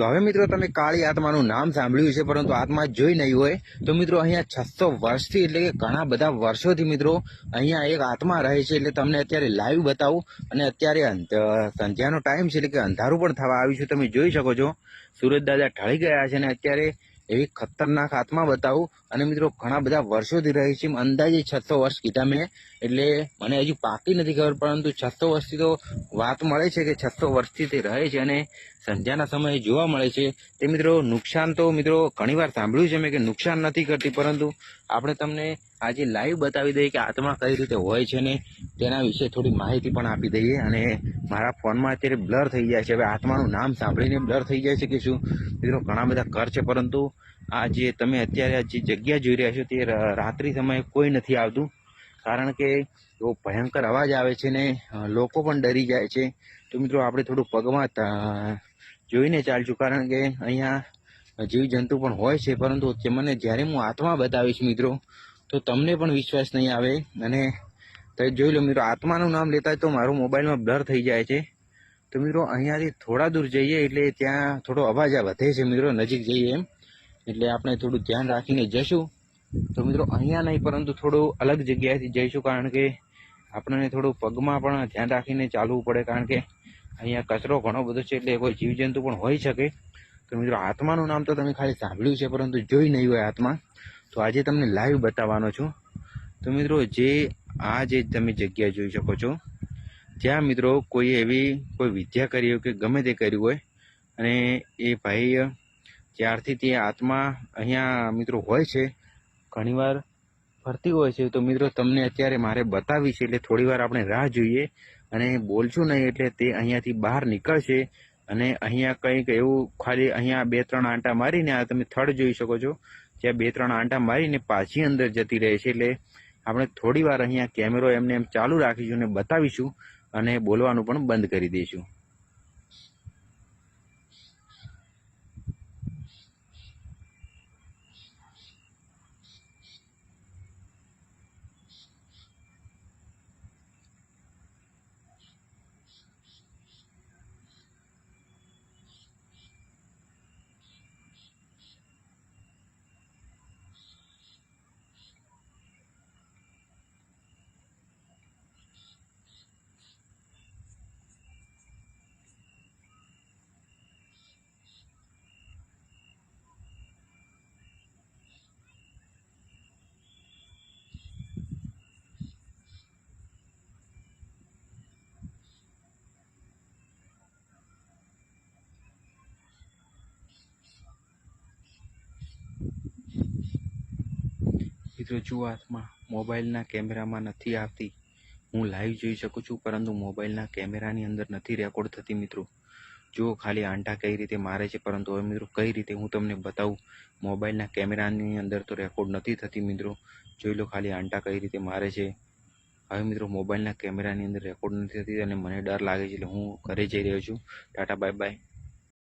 તો હવે મિત્રો તમે કાળી આત્માનું નામ સાંભળ્યું છે પરંતુ આત્મા જોઈ નહીં હોય. તો મિત્રો અહીંયા છસો વર્ષથી એટલે કે ઘણા બધા વર્ષોથી મિત્રો અહીંયા એક આત્મા રહે છે, એટલે તમને અત્યારે લાઈવ બતાવું. અને અત્યારે સંધ્યાનો ટાઈમ છે, એટલે કે અંધારું પણ થવા આવ્યું છે, તમે જોઈ શકો છો. સુરજ દાદા ઢળી ગયા છે, અને અત્યારે એવી ખતરનાક હાથમાં બતાવું. અને મિત્રો, ઘણા બધા વર્ષોથી રહે છે અંદાજે છસો વર્ષ કીધા મેં. એટલે મને હજુ પાકી નથી ખબર, પરંતુ છસો વર્ષથી તો વાત મળે છે કે છસો વર્ષથી તે રહે છે અને સંધ્યાના સમયે જોવા મળે છે. તે મિત્રો, નુકસાન તો મિત્રો ઘણીવાર સાંભળ્યું છે મેં કે નુકસાન નથી કરતી, પરંતુ આપણે તમને આજે લાઈવ બતાવી દઈએ કે આત્મા કઈ રીતે હોય છે ને તેના વિશે થોડી માહિતી પણ આપી દઈએ. અને મારા ફોનમાં અત્યારે બ્લર થઈ જાય છે. હવે આત્માનું નામ સાંભળીને બ્લર થઈ જાય છે કે શું? મિત્રો, ઘણા બધા કર છે, પરંતુ આ જે તમે અત્યારે જે જગ્યા જોઈ રહ્યા છો તે રાત્રિ સમયે કોઈ નથી આવતું. કારણ કે એવો ભયંકર અવાજ આવે છે ને લોકો પણ ડરી જાય છે. તો મિત્રો, આપણે થોડું પગમાં જોઈને ચાલશું. કારણ કે અહીંયા જીવજંતુ પણ હોય છે, પરંતુ મને જ્યારે હું આત્મા બતાવીશ મિત્રો તો તમને પણ વિશ્વાસ નહીં આવે અને તમે જોઈ લો મિત્રો, આત્માનું નામ લેતા તો મારો મોબાઈલમાં બ્લર થઈ જાય છે. તો મિત્રો, અહીંયાથી થોડા દૂર જઈએ એટલે ત્યાં થોડો અવાજ વધે છે મિત્રો, નજીક જઈએ એમ. એટલે આપણે થોડું ધ્યાન રાખીને જશું. તો મિત્રો, અહીંયા નહીં, પરંતુ થોડું અલગ જગ્યાએથી જઈશું, કારણ કે આપણને થોડું પગમાં પણ ધ્યાન રાખીને ચાલવું પડે, કારણ કે અહીંયા કચરો ઘણો બધો છે, એટલે કોઈ જીવજંતુ પણ હોઈ શકે. તો મિત્રો, આત્માનું નામ તો તમે ખાલી સાંભળ્યું છે, પરંતુ જોઈ નહીં હોય આત્મા. તો આજે તમને લાઈવ બતાવવાનો છું. તો મિત્રો, જે આ જે તમે જગ્યા જોઈ શકો છો, ત્યાં મિત્રો કોઈ એવી કોઈ વિદ્યા કરી હોય કે ગમે તે કર્યું હોય, અને એ ભાઈ જ્યારથી તે આત્મા અહીંયા મિત્રો હોય છે, ઘણીવાર ફરતી હોય છે, તો મિત્રો તમને અત્યારે મારે બતાવી છે, એટલે થોડીવાર આપણે રાહ જોઈએ અને બોલશું નહીં, એટલે તે અહીંયાથી બહાર નીકળશે અને અહીંયા કંઈક એવું ખાલી અહીંયા બે ત્રણ આંટા મારીને આ તમે થડ જોઈ શકો છો. ત્યાં બે, ત્રણ આંટા મારીને પાછી અંદર જતી રહે છે. એટલે આપણે થોડી વાર અહીંયા કેમેરો એમને એમ ચાલુ રાખીશું અને બતાવીશું અને બોલવાનું પણ બંધ કરી દઈશું. હાથમાં મોબાઈલના કેમેરામાં નથી આવતી, હું લાઈવ જોઈ શકું છું, પરંતુ મોબાઈલના કેમેરાની અંદર નથી રેકોર્ડ થતી મિત્રો. જુઓ ખાલી આંટા કઈ રીતે મારે છે, પરંતુ હવે મિત્રો કઈ રીતે હું તમને બતાવું? મોબાઈલના કેમેરાની અંદર તો રેકોર્ડ નથી થતી મિત્રો. જોઈ લો ખાલી આંટા કઈ રીતે મારે છે. હવે મિત્રો, મોબાઈલના કેમેરાની અંદર રેકોર્ડ નથી થતી અને મને ડર લાગે છે, એટલે હું ઘરે જઈ રહ્યો છું. Tata, bye bye.